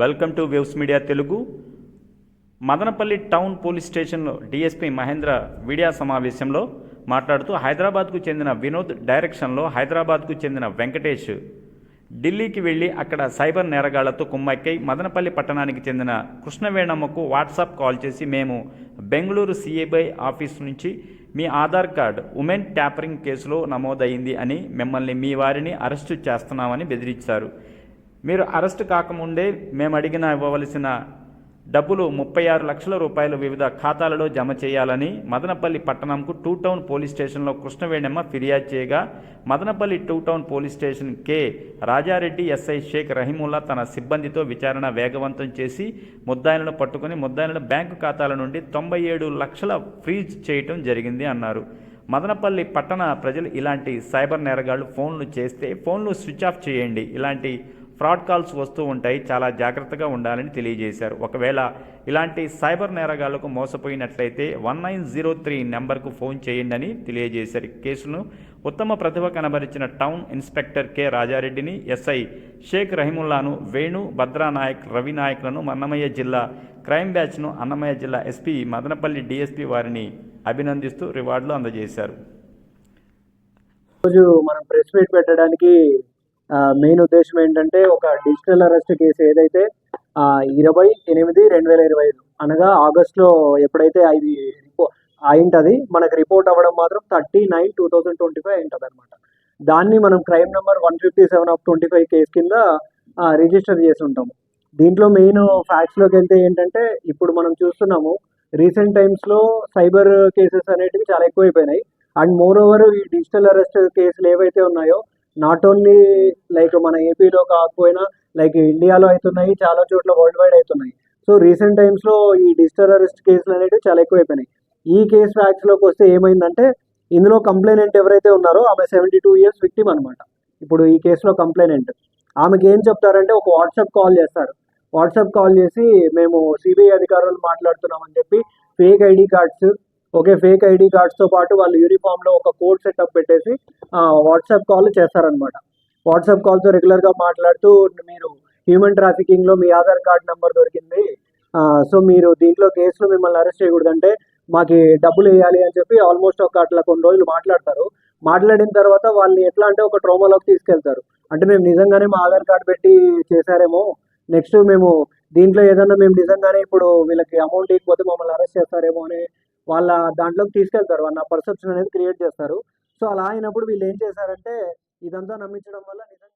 Welcome to waves media Telugu. Madanapalle town police స్టేషన్లో DSP Mahendra media సమావేశంలో మాట్లాడుతూ హైదరాబాద్కు చెందిన వినోద్ డైరెక్షన్లో హైదరాబాద్కు చెందిన వెంకటేష్ ఢిల్లీకి వెళ్ళి అక్కడ సైబర్ నేరగాళ్ళతో కుమ్మక్కై మదనపల్లి పట్టణానికి చెందిన కృష్ణవేణమ్మకు వాట్సాప్ కాల్ చేసి మేము బెంగళూరు సిఐబై ఆఫీస్ నుంచి మీ ఆధార్ కార్డ్ ఉమెన్ ట్యాపరింగ్ కేసులో నమోదైంది అని మిమ్మల్ని మీ వారిని అరెస్టు చేస్తున్నామని బెదిరించారు. మీరు అరెస్ట్ కాకముందే మేము అడిగిన ఇవ్వవలసిన డబ్బులు ముప్పై ఆరు లక్షల రూపాయలు వివిధ ఖాతాలలో జమ చేయాలని మదనపల్లి పట్టణంకు టూ టౌన్ పోలీస్ స్టేషన్లో కృష్ణవేణమ్మ ఫిర్యాదు చేయగా Madanapalle two town police station K Rajareddy SI Shaik Rahimulla తన సిబ్బందితో విచారణ వేగవంతం చేసి ముద్దాయిలను పట్టుకుని ముద్దాయిలను బ్యాంకు ఖాతాల నుండి తొంభై ఏడు లక్షల ఫ్రీజ్ చేయటం జరిగింది అన్నారు. మదనపల్లి పట్టణ ప్రజలు ఇలాంటి సైబర్ నేరగాళ్ళు ఫోన్లు చేస్తే ఫోన్లు స్విచ్ ఆఫ్ చేయండి. ఇలాంటి ఫ్రాడ్ కాల్స్ వస్తూ ఉంటాయి చాలా జాగ్రత్తగా ఉండాలని తెలియజేశారు. ఒకవేళ ఇలాంటి సైబర్ నేరగాళ్ళకు మోసపోయినట్లయితే వన్ నైన్ జీరో త్రీ నెంబర్కు ఫోన్ చేయండి అని తెలియజేశారు కేసును ఉత్తమ ప్రతిభ కనబరిచిన టౌన్ ఇన్స్పెక్టర్ కె రాజారెడ్డిని ఎస్ఐ షేక్ రహీముల్లాను వేణు భద్రానాయక్ రవి నాయక్లను అన్నమయ్య జిల్లా క్రైమ్ బ్యాచ్ను అన్నమయ్య జిల్లా ఎస్పీ మదనపల్లి డిఎస్పీ వారిని అభినందిస్తూ రివార్డులు అందజేశారు. రోజు మనం ప్రెస్ మీట్ పెట్టడానికి మెయిన్ ఉద్దేశం ఏంటంటే ఒక డిజిటల్ అరెస్ట్ కేసు ఏదైతే ఇరవై ఎనిమిది రెండు వేల ఇరవై ఐదు అనగా ఆగస్ట్లో ఎప్పుడైతే అది అయింటది మనకు రిపోర్ట్ అవ్వడం మాత్రం thirty nine two thousand twenty five అయింటది అనమాట దాన్ని మనం crime number one fifty seven of twenty five case కింద రిజిస్టర్ చేసి ఉంటాము దీంట్లో మెయిన్ ఫ్యాక్ట్స్లోకి వెళ్తే ఏంటంటే ఇప్పుడు మనం చూస్తున్నాము రీసెంట్ టైమ్స్లో సైబర్ కేసెస్ అనేటివి చాలా ఎక్కువైపోయినాయి. అండ్ మోర్ ఓవర్ ఈ డిజిటల్ అరెస్ట్ కేసులు ఏవైతే ఉన్నాయో నాట్ ఓన్లీ లైక్ మన ఏపీలో కాకపోయినా లైక్ ఇండియాలో అవుతున్నాయి చాలా చోట్ల వరల్డ్ వైడ్ అవుతున్నాయి సో రీసెంట్ టైమ్స్లో ఈ డిజిటల్ అరెస్ట్ కేసులు అనేవి చాలా ఎక్కువైపోయినాయి. ఈ కేసు ఫ్యాక్ట్స్లోకి వస్తే ఏమైందంటే ఇందులో కంప్లైనెంట్ ఎవరైతే ఉన్నారో ఆమె సెవెంటీ టూ ఇయర్స్ విక్టిమ్ అనమాట ఇప్పుడు ఈ కేసులో కంప్లైనెంట్ ఆమెకి ఏం చెప్తారంటే ఒక వాట్సాప్ కాల్ చేస్తారు. వాట్సాప్ కాల్ చేసి మేము సిబిఐ అధికారులు మాట్లాడుతున్నామని చెప్పి fake ID cards okay fake ID కార్డ్స్తో పాటు వాళ్ళు యూనిఫామ్లో ఒక కోడ్ సెటప్ పెట్టేసి వాట్సాప్ కాల్ చేస్తారనమాట వాట్సాప్ కాల్తో రెగ్యులర్గా మాట్లాడుతూ మీరు హ్యూమన్ ట్రాఫికింగ్లో మీ ఆధార్ కార్డ్ నెంబర్ దొరికింది. సో మీరు దీంట్లో కేసులో మిమ్మల్ని అరెస్ట్ చేయకూడదంటే మాకు డబ్బులు వేయాలి అని చెప్పి ఆల్మోస్ట్ ఒక అట్లా కొన్ని రోజులు మాట్లాడతారు. మాట్లాడిన తర్వాత వాళ్ళని ఎట్లా అంటే ఒక ట్రోమాలోకి తీసుకెళ్తారు. అంటే మేము నిజంగానే మా ఆధార్ కార్డ్ పెట్టి చేశారేమో. నెక్స్ట్ మేము దీంట్లో ఏదన్నా మేము నిజంగానే ఇప్పుడు వీళ్ళకి అమౌంట్ ఇవ్వకపోతే మమ్మల్ని అరెస్ట్ చేస్తారేమో అని వాళ్ళ దాంట్లోకి తీసుకెళ్తారు. వాళ్ళ పర్సెప్షన్ అనేది క్రియేట్ చేస్తారు. సో అలా అయినప్పుడు వీళ్ళు ఏం చేశారంటే ఇదంతా నమ్మించడం వల్ల నిజంగా